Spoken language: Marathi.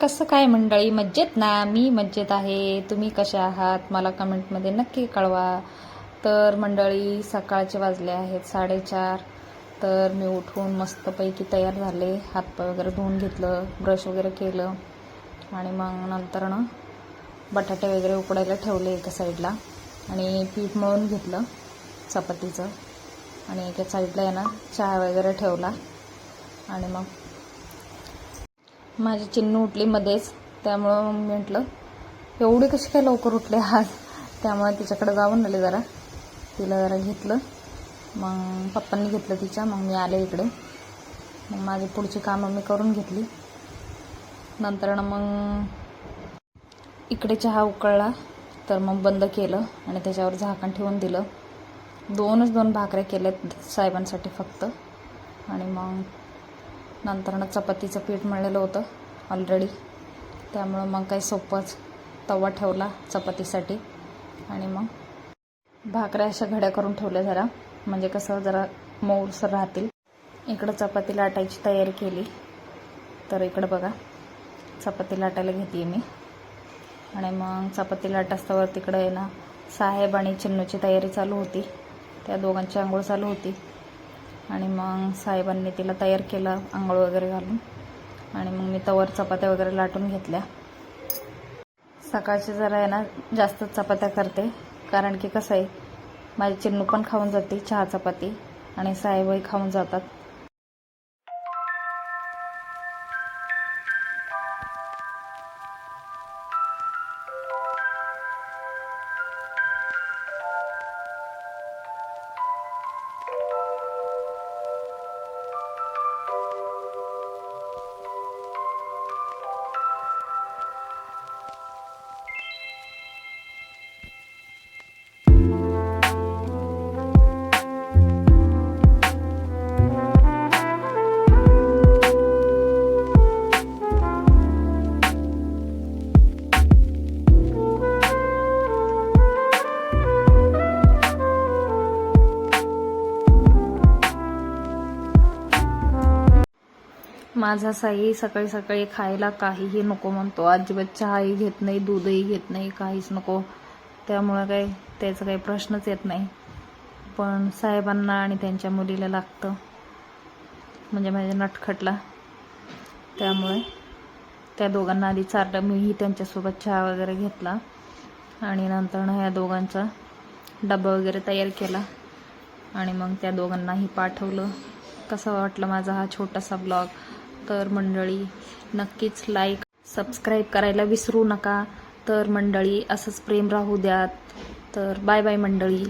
कसं काय मंडळी? मज्जेत ना? मी मज्जेत आहे. तुम्ही कशा आहात? मला कमेंटमध्ये नक्की कळवा. तर मंडळी सकाळचे वाजले आहेत साडेचार. तर मी उठून मस्तपैकी तयार झाले. हातपाय वगैरे धुवून घेतलं ब्रश वगैरे केलं. आणि मग नंतर ना बटाटे वगैरे उकडायला ठेवले एका साईडला. आणि पीठ मळून घेतलं चपातीचं. आणि एका साईडला आहे ना चहा वगैरे ठेवला. आणि मग माझी चिन्नू उठली मध्येच. त्यामुळं मग मी म्हटलं एवढी कशी काय लवकर उठले आज? त्यामुळे तिच्याकडे जाऊन आले जरा. तिला जरा घेतलं. मग पप्पांनी घेतलं तिच्या. मग मी आले इकडे. मग माझी पुढची कामं मी करून घेतली. नंतर मग इकडे चहा उकळला. तर मग बंद केलं आणि त्याच्यावर झाकण ठेवून दिलं. दोनच दोन भाकऱ्या केल्यात साहेबांसाठी फक्त. आणि मग नंतरनं चपातीचं पीठ मळलेलं होतं ऑलरेडी त्यामुळं मग काही सोपंच तवा ठेवला चपातीसाठी आणि मग भाकऱ्या अशा घड्या करून ठेवल्या जरा. म्हणजे कसं जरा मऊसर राहतील. इकडं चपाती लाटायची तयारी केली. तर इकडं बघा चपाती लाटायला घेते मी. आणि मग चपाती असतावर तिकडं आहे ना साहेब आणि चिन्नूची तयारी चालू होती. त्या दोघांची आंघोळ चालू होती. आणि मग साहेबांनी तिला तयार केलं आंघोळ वगैरे घालून. आणि मग मी तवर चपात्या वगैरे लाटून घेतल्या. सकाळची जरा आहे ना जास्त चपात्या करते. कारण की कसं आहे माझी चिन्नू पण खाऊन जाते चहा चपाती. आणि साहेबही खाऊन जातात. माझा साई सकाळी सकाळी खायला काहीही नको म्हणतो. अजिबात चहाही घेत नाही दूधही घेत नाही काहीच नको. त्यामुळं काही त्याचा काही प्रश्नच येत नाही. पण साहेबांना आणि त्यांच्या मुलीला लागतं. म्हणजे माझ्या नटखटला. त्यामुळे त्या दोघांना आधी चारलं मीही त्यांच्यासोबत चहा वगैरे घेतला. आणि नंतर ह्या दोघांचा डबा वगैरे तयार केला. आणि मग त्या दोघांनाही पाठवलं. कसं वाटलं माझा हा छोटासा ब्लॉग? तर मंडळी नक्कीच लाईक सबस्क्राईब करायला विसरू नका. तर मंडळी असंच प्रेम राहू द्यात. तर बाय बाय मंडळी.